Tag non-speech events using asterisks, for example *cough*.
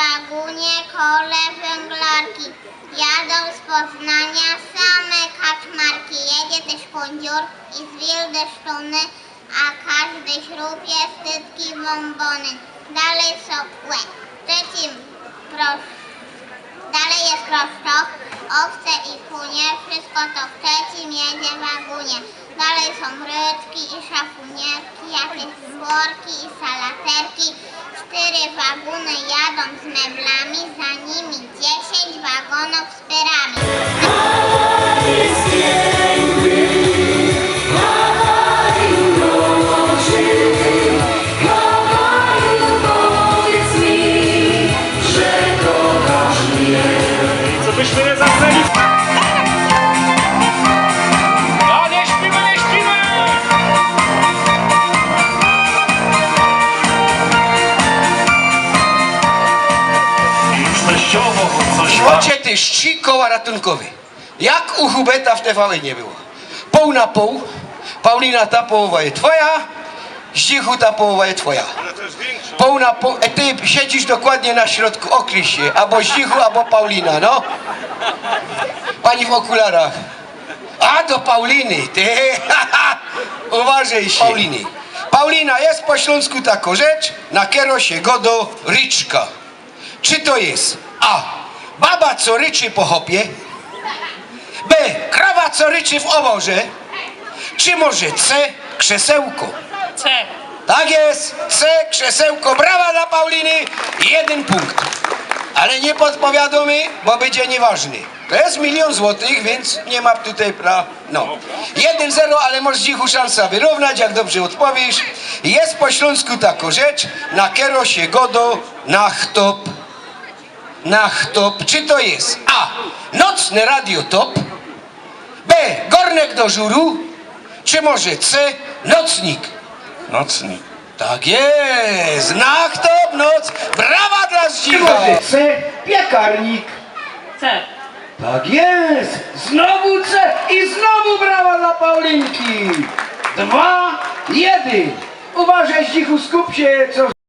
wagunie kole węglarki. Jadą z Poznania same kaczmarki. Jedzie też kądzior i z wildesztuny, a każdy śrubie wstydki bombony. Dalej są łe. Trzecim proszę. Dalej jest proszczoch, owce i kunie, wszystko to w trzecim jedzie wagunie. Dalej są rybki i szafunierki, jakieś worki i salaterki. Cztery waguny jadą z meblami, za nimi dziesięć wagonów z pyrami. Co byśmy nie zamknęli? Macie ty szci koła ratunkowe. Jak u Hubeta w TVN nie było. Pół na pół. Paulina ta połowa jest twoja, Zdzichu ta połowa jest twoja. Pół na pół. E, ty siedzisz dokładnie na środku, okryj się. Albo Zdzichu, albo Paulina, no. Pani w okularach. A, do Pauliny, ty. *laughs* Uważaj się. Pauliny. Paulina, jest po śląsku taką rzecz, na kiero się go do ryczka. Czy to jest A. Baba, co ryczy po hopie? B. Krawa, co ryczy w oborze? Czy może C. Krzesełko? C. Tak jest, C, krzesełko, brawa dla Pauliny, jeden punkt. Ale nie podpowiadamy, bo będzie nieważny. To jest milion złotych, więc nie ma tutaj pra... No. 1-0, ale masz dzichu szansa wyrównać, jak dobrze odpowiesz. Jest po śląsku taką rzecz, na kiero się godo, na chtop. Na chtop. Czy to jest A. Nocny radiotop? B. Gornek do żuru? Czy może C. Nocnik? Nocnik. Tak jest! Nachtop noc! Brawa dla Zdzicha! C. Piekarnik! C. Tak jest! Znowu C i znowu brawa dla Paulinki! Dwa, jeden! Uważaj Zdzichu, skup się, co